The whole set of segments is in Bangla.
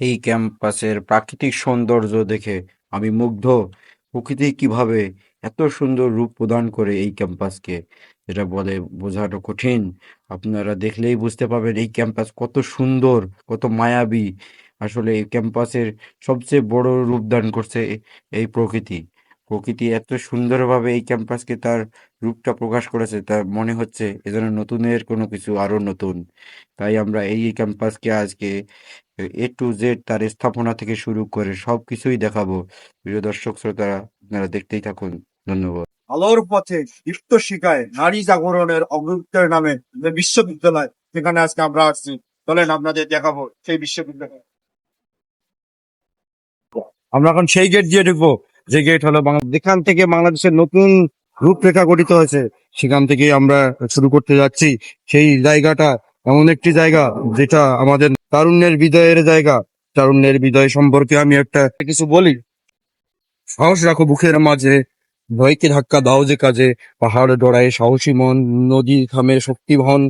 এই ক্যাম্পাসের প্রাকৃতিক সৌন্দর্য দেখে আমি মুগ্ধ। প্রকৃতি কীভাবে এত সুন্দর রূপ প্রদান করে এই ক্যাম্পাসকে যেটা বলে বোঝানো কঠিন। আপনারা দেখলেই বুঝতে পারবেন এই ক্যাম্পাস কত সুন্দর, কত মায়াবী। আসলে এই ক্যাম্পাসের সবচেয়ে বড় রূপদান করছে এই প্রকৃতি। প্রকৃতি এত সুন্দরভাবে এই ক্যাম্পাসকে তার রূপটা প্রকাশ করেছে, তার মনে হচ্ছে এ যেন নতুনের কোনো কিছু আরও নতুন। তাই আমরা এই ক্যাম্পাসকে আজকে এ টু জেড তার স্থাপনা থেকে শুরু করে সবকিছুই দেখাবো। প্রিয় দর্শক, শ্রোতারা, আপনারা দেখতেই থাকুন। ধন্যবাদ। আলোর পথে দীপ্ত শিখায় নারী জাগরণের অগ্রগতির নামে বিশ্ববিদ্যালয়, সেখানে আজকে আমরা আসছি। চলেন, আপনাদের দেখাবো সেই বিশ্ববিদ্যালয়। আমরা এখন সেই গেট দিয়ে ঢুকবো। যে গেট হলো যেখান থেকে বাংলাদেশের নতুন রূপরেখা গঠিত হয়েছে, সেখান থেকে আমরা শুরু করতে যাচ্ছি। সেই জায়গাটা এমন একটি জায়গা যেটা আমাদের তারুণ্যের বিদয়ের জায়গা। তারুণ্যের বিদয় সম্পর্কে আমি একটা কিছু বলি। সাহস রাখো বুকের মাঝে, ভয়কে ধাক্কা দাও যে কাজে। পাহাড় ডোড়ায় সাহসী মন, নদী থামে শক্তিবহন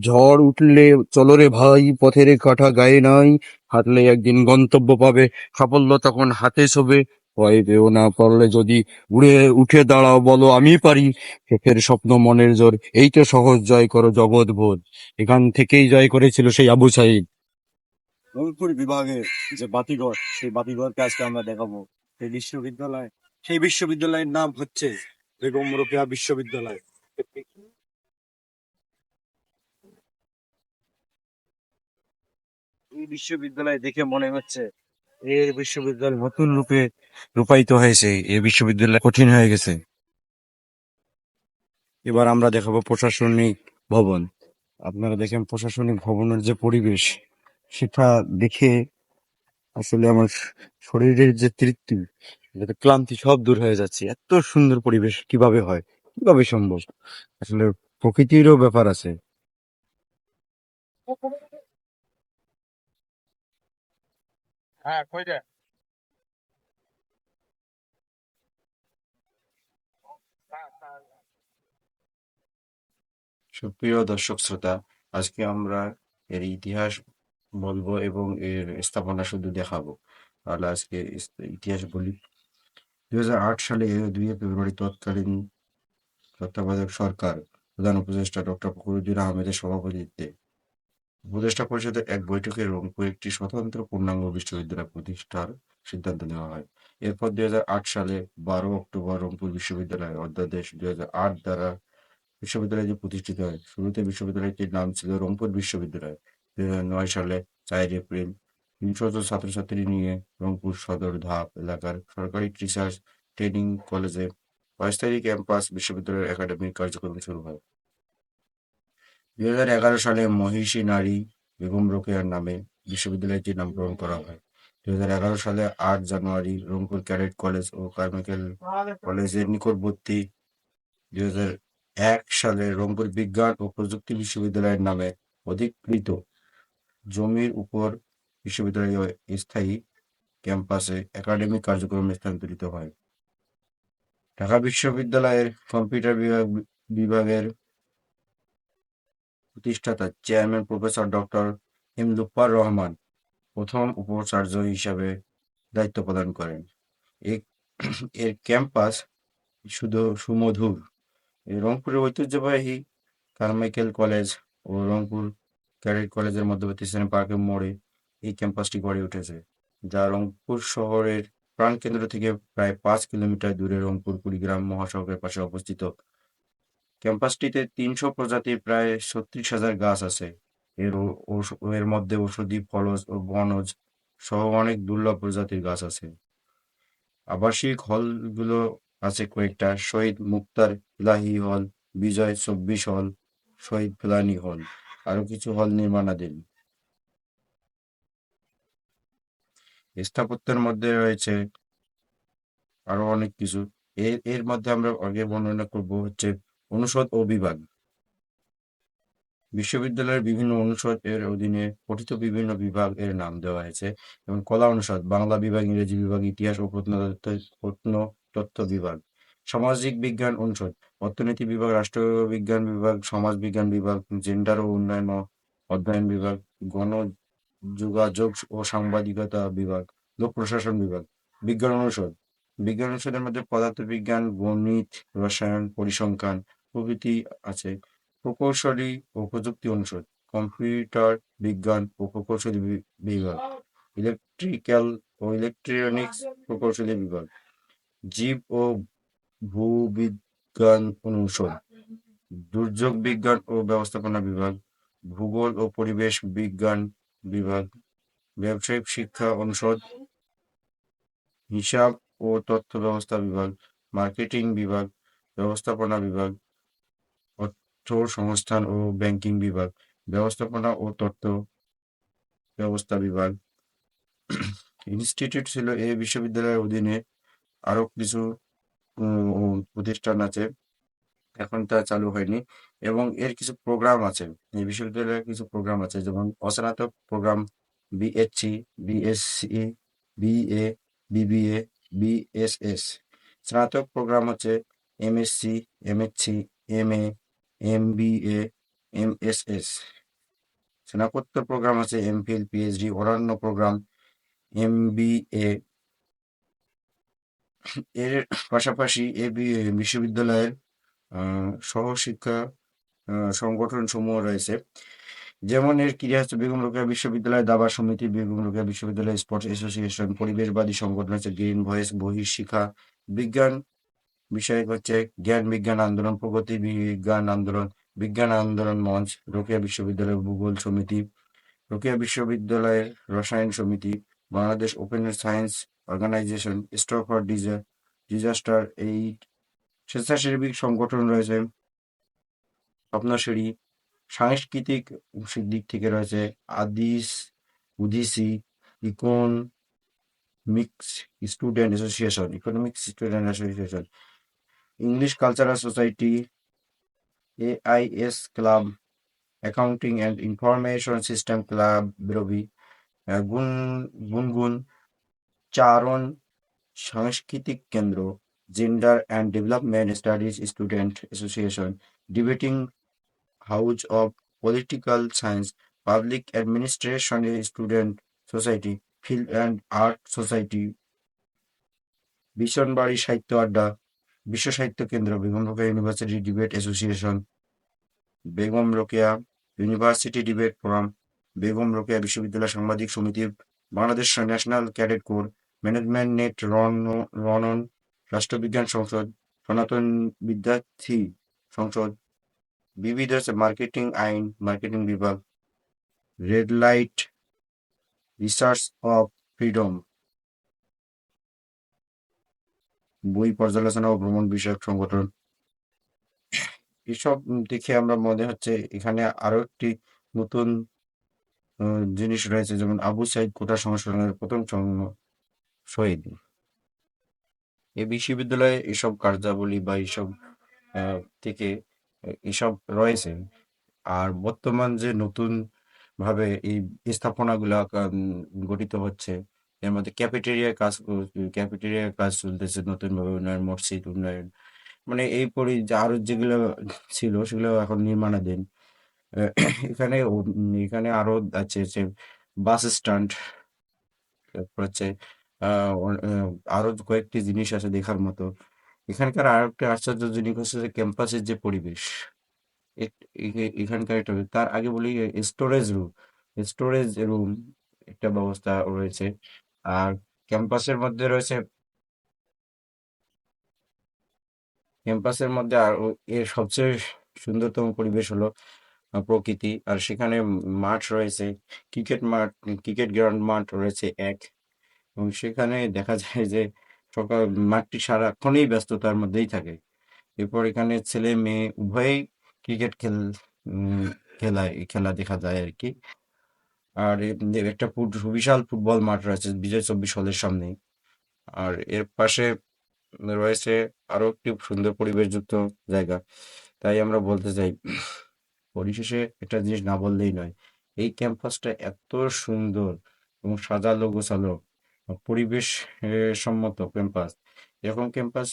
ঝড় উঠলে, চলো রে ভাই, পথের কাঠা গায়ে নাই। হাঁটলে একদিন গন্তব্য পাবে। সাফল্য তখন হাতে ছবে ভয় পেও না পারলে যদি উড়ে উঠে দাঁড়াও, বলো আমি পারি। চোখের স্বপ্ন মনের জোর, এই তো সহজ জয় করো জগৎ বোধ। এখান থেকেই জয় করেছিল সেই আবু সাইদ। রংপুর বিভাগের যে বাতিঘর, সেই বাতিঘরকে আজকে আমরা দেখাবো। সেই বিশ্ববিদ্যালয়, সেই বিশ্ববিদ্যালয়ের নাম হচ্ছে বেগম রোকেয়া বিশ্ববিদ্যালয়। এই বিশ্ববিদ্যালয় দেখে মনে হচ্ছে এই বিশ্ববিদ্যালয় নতুন রূপে রূপায়িত হয়েছে এই বিশ্ববিদ্যালয় কঠিন হয়ে গেছে। এবার আমরা দেখাবো প্রশাসনিক ভবন। আপনারা দেখেন প্রশাসনিক ভবনের যে পরিবেশ, সেটা দেখে আসলে আমার শরীরের যে তৃপ্তি যাতে ক্লান্তি সব দূর হয়ে যাচ্ছে। এত সুন্দর পরিবেশ, কীভাবে হয়? কীভাবে সম্ভব? আসলে প্রকৃতিরও ব্যাপার আছে। হ্যাঁ কই সুপ্রিয় দর্শক শ্রোতা, আজকে আমরা এর ইতিহাস বলব এবং এর স্থাপনা শুধু দেখাবো। তাহলে আজকে ইতিহাস বলি। দুই হাজার আট সালে দুই ফেব্রুয়ারি তৎকালীন তত্ত্বাবধায়ক সরকার প্রধান উপদেষ্টা ডক্টর ফখরুদ্দিন আহমেদের সভাপতিত্বে উপদেষ্টা পরিষদের এক বৈঠকে রংপুর একটি স্বতন্ত্র পূর্ণাঙ্গ বিশ্ববিদ্যালয় প্রতিষ্ঠার সিদ্ধান্ত নেওয়া হয়। এরপর দুই হাজার আট সালে বারো অক্টোবর রংপুর বিশ্ববিদ্যালয় অধ্যাদেশ দুই হাজার আট দ্বারা বিশ্ববিদ্যালয়টি প্রতিষ্ঠিত হয়, শুরুতে বিশ্ববিদ্যালয়টির নাম ছিল রংপুর বিশ্ববিদ্যালয়। দুই নয় সালে চার এপ্রিল তিনশো ছাত্রছাত্রী নিয়ে রংপুর সদর ধাপ এলাকার সরকারি টিচার্স ট্রেনিং কলেজে অস্থায়ী ক্যাম্পাস বিশ্ববিদ্যালয়ের একাডেমিক কার্যক্রম শুরু হয়। দুই হাজার এগারো সালে মহিষী নারী বেগম রোকেয়ার নামে বিশ্ববিদ্যালয়টির নামকরণ করা হয়। দুই হাজার এগারো সালে আট জানুয়ারি রংপুর ক্যাডেট কলেজ ও কারমাইকেল কলেজের নিকটবর্তী দুই এক সালে রংপুর বিজ্ঞান ও প্রযুক্তি বিশ্ববিদ্যালয়ের নামে অধিকৃত জমির উপর বিশ্ববিদ্যালয় স্থায়ী ক্যাম্পাসে একাডেমিক কার্যক্রম স্থানান্তরিত হয়। ঢাকা বিশ্ববিদ্যালয়ের কম্পিউটার বিভাগ বিভাগের প্রতিষ্ঠাতা chairman professor doctor M Lutfar Rahman প্রথম উপাচার্য হিসাবে দায়িত্ব প্রদান করেন। এর ক্যাম্পাস শুধু সুমধুর। রংপুরের ঐতিহ্যবাহী কারমাইকেল কলেজ ও রংপুর ক্যাডেট কলেজের মধ্যবর্তী স্থানে পার্কের মোড়ে এই ক্যাম্পাসটি গড়ে উঠেছে, যা রংপুর শহরের প্রাণকেন্দ্র থেকে প্রায় পাঁচ কিলোমিটার দূরে রংপুর কুড়িগ্রাম মহাসড়কের পাশে অবস্থিত। ক্যাম্পাসটিতে তিনশো প্রজাতির প্রায় ছত্রিশ হাজার গাছ আছে। এর এর মধ্যে ঔষধি ফলজ ও বনজ সহ অনেক দুর্লভ প্রজাতির গাছ আছে। আবাসিক হলগুলো আছে কয়েকটা, শহীদ মুক্তার ইলাহি হল, বিজয় চব্বিশ হল, শহীদ ফেলানি হল আরও কিছু হল নির্মাণাধীন। স্থাপত্যের মধ্যে রয়েছে আরও অনেক কিছু। এর এর মধ্যে আমরা আগে বর্ণনা করব হচ্ছে অনুষদ ও বিভাগ। বিশ্ববিদ্যালয়ের বিভিন্ন অনুষদ এর অধীনে গঠিত বিভিন্ন বিভাগ এর নাম দেওয়া হয়েছে যেমন কলা অনুষদ, বাংলা বিভাগ, ইংরেজি বিভাগ, ইতিহাস ও প্রত্নতত্ত্ব বিভাগ। সামাজিক বিজ্ঞান অনুষদ, অর্থনীতি বিভাগ রাষ্ট্রবিজ্ঞান বিভাগ, সমাজ বিজ্ঞান বিভাগ, জেন্ডার ও উন্নয়ন অধ্যয়ন বিভাগ গণ যোগাযোগ ও সাংবাদিকতা বিভাগ লোক প্রশাসন বিভাগ। বিজ্ঞান অনুষদ, বিজ্ঞান অনুষদের মধ্যে পদার্থবিজ্ঞান, গণিত, রসায়ন, পরিসংখ্যান প্রভৃতি আছে। প্রকৌশলী ও প্রযুক্তি অনুষদ, কম্পিউটার বিজ্ঞান ও প্রকৌশলী বিভাগ, ইলেকট্রিক্যাল ও ইলেকট্রনিক্স প্রকৌশলী বিভাগ, জীব ও ভূবিজ্ঞান অনুষদ, দুর্যোগ বিজ্ঞান ও ব্যবস্থাপনা বিভাগ, ভূগোল ও পরিবেশ বিজ্ঞান বিভাগ, ব্যবসায়িক শিক্ষা অনুষদ, হিসাব ও তথ্য ব্যবস্থা বিভাগ, মার্কেটিং বিভাগ, ব্যবস্থাপনা বিভাগ সংস্থান ও ব্যাংকিং বিভাগ, ব্যবস্থাপনা ও তথ্য ব্যবস্থা বিভাগ। ইনস্টিটিউট ছিল এই বিশ্ববিদ্যালয়ের অধীনে। আরও কিছু প্রতিষ্ঠান আছে। এখন তা চালু হয়নি। এবং এর কিছু প্রোগ্রাম আছে। এই বিশ্ববিদ্যালয়ের কিছু প্রোগ্রাম আছে। যেমন অস্নাতক program BSc BSc BA BBA BSS স্নাতক প্রোগ্রাম হচ্ছে MSc MSc MA MBA MSS স্নাতকোত্তর প্রোগ্রাম আছে এমফিল পিএইচডি অন্যান্য প্রোগ্রাম এমবিএ এর পাশাপাশি এ বি- বিশ্ববিদ্যালয়ের সহশিক্ষা সংগঠন সমূহ রয়েছে। যেমন এর ক্রীড়া হচ্ছে বেগম রোকেয়া বিশ্ববিদ্যালয়, দাবা সমিতি, বেগম রোকেয়া বিশ্ববিদ্যালয়, স্পোর্টস অ্যাসোসিয়েশন, পরিবেশবাদী সংগঠন হচ্ছে গ্রিন ভয়েস বহির্শিক্ষা বিজ্ঞান বিষয় হচ্ছে জ্ঞান, বিজ্ঞান, আন্দোলন, প্রগতি, বিজ্ঞান, আন্দোলন বিজ্ঞান, আন্দোলন, মঞ্চ, রোকেয়া বিশ্ববিদ্যালয় ভূগোল সমিতি, রোকেয়া বিশ্ববিদ্যালয়ের রসায়ন সমিতি, Bangladesh open science organization stop for disaster এই স্বেচ্ছাসেবী সংগঠন রয়েছে স্বপ্নশ্রী সাংস্কৃতিক দিক থেকে রয়েছে, আদিস, উদিসি economics student association, economics student association English cultural society AIS club accounting and information system club বিরবি গুন গুনগুন চারণ সাংস্কৃতিক কেন্দ্র gender and development studies student association debating house of political science public administration student society field and art society বিশনবাড়ি সাহিত্য আড্ডা বিশ্ব সাহিত্য কেন্দ্র, Begum Rokeya university debate association, Begum Rokeya university debate forum, Begum Rokeya বিশ্ববিদ্যালয় সাংবাদিক সমিতি, Bangladesh national cadet corps management net রন- রনন রাষ্ট্রবিজ্ঞান সংসদ, সনাতন বিদ্যার্থী সংসদ বিবিধ মার্কেটিং আইন, মার্কেটিং বিভাগ, red light, research of freedom. বই পর্যালোচনা ও ভ্রমণ বিষয়ক সংগঠন। এসব দেখে আমরা মনে হচ্ছে এখানে আরও একটি নতুন জিনিস রয়েছে, যেমন আবু সাইদ কোটা সংস্করণের প্রথম শহীদ। এই বিশ্ববিদ্যালয়ে এসব কার্যাবলী বা এসব থেকে এসব রয়েছে। আর বর্তমান যে নতুন ভাবে এই স্থাপনাগুলা গঠিত হচ্ছে এর মধ্যে ক্যাফেটেরিয়ার কাজ ক্যাফেটেরিয়ার কাজ চলতেছে নতুন ভাবে উন্নয়ন, মসজিদ উন্নয়ন। মানে এই পরি আরও যেগুলো ছিল সেগুলো এখন নির্মাণাধীন। এখানে এখানে আরও আছে যে বাস স্ট্যান্ড, তারপর হচ্ছে আরও কয়েকটি জিনিস আছে দেখার মতো। এখানকার আর একটা আশ্চর্য জিনিস হচ্ছে যে ক্যাম্পাসের যে পরিবেশ এখানকার একটা, তার আগে বলি স্টোরেজ রুম স্টোরেজ রুম একটা ব্যবস্থা রয়েছে। আর ক্যাম্পাসের মধ্যে রয়েছে, ক্যাম্পাসের মধ্যে আর এর সবচেয়ে সুন্দরতম পরিবেশ হলো প্রকৃতি। আর সেখানে মাঠ রয়েছে, ক্রিকেট মাঠ ক্রিকেট গ্রাউন্ড মাঠ রয়েছে এক। এবং সেখানে দেখা যায় যে সকাল, মাঠটি সারাক্ষণই ব্যস্ততার মধ্যেই থাকে। এরপর এখানে ছেলে মেয়ে উভয়েই ক্রিকেট খেল খেলায়, খেলা দেখা যায় আর কি। আর একটা ফুট, বিশাল ফুটবল মাঠ রয়েছে বিজয় চব্বিশ হলের সামনে। আর এর পাশে রয়েছে আরও একটি সুন্দর পরিবেশযুক্ত জায়গা। তাই আমরা বলতে চাই, পরিশেষে একটা জিনিস না বললেই নয়, এই ক্যাম্পাসটা এত সুন্দর এবং সাজালো গোছালো, পরিবেশ সম্মত ক্যাম্পাস। এরকম ক্যাম্পাস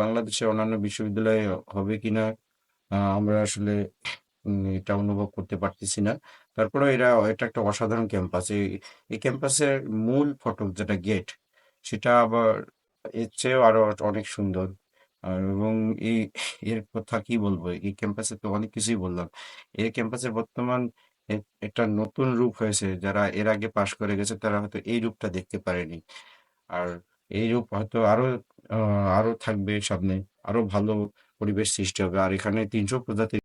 বাংলাদেশের অন্যান্য বিশ্ববিদ্যালয়ে হবে কিনা আমরা আসলে এটা অনুভব করতে পারতেছি না। তারপরে এরা এটা একটা অসাধারণ ক্যাম্পাস। এই ক্যাম্পাসের মূল ফটক যেটা গেট, সেটা আবার এর চেয়েও আরও অনেক সুন্দর। এবং এই, এর কথা কি বলব? এই ক্যাম্পাসে তো অনেক কিছুই বললাম। এই ক্যাম্পাসের বর্তমান একটা নতুন রূপ হয়েছে। যারা এর আগে পাশ করে গেছে, তারা হয়তো এই রূপটা দেখতে পারেনি। আর এই রূপ হয়তো আরও আরও থাকবে সামনে। আরও ভালো পরিবেশ সৃষ্টি হবে। আর এখানে তিনশো প্রজাতির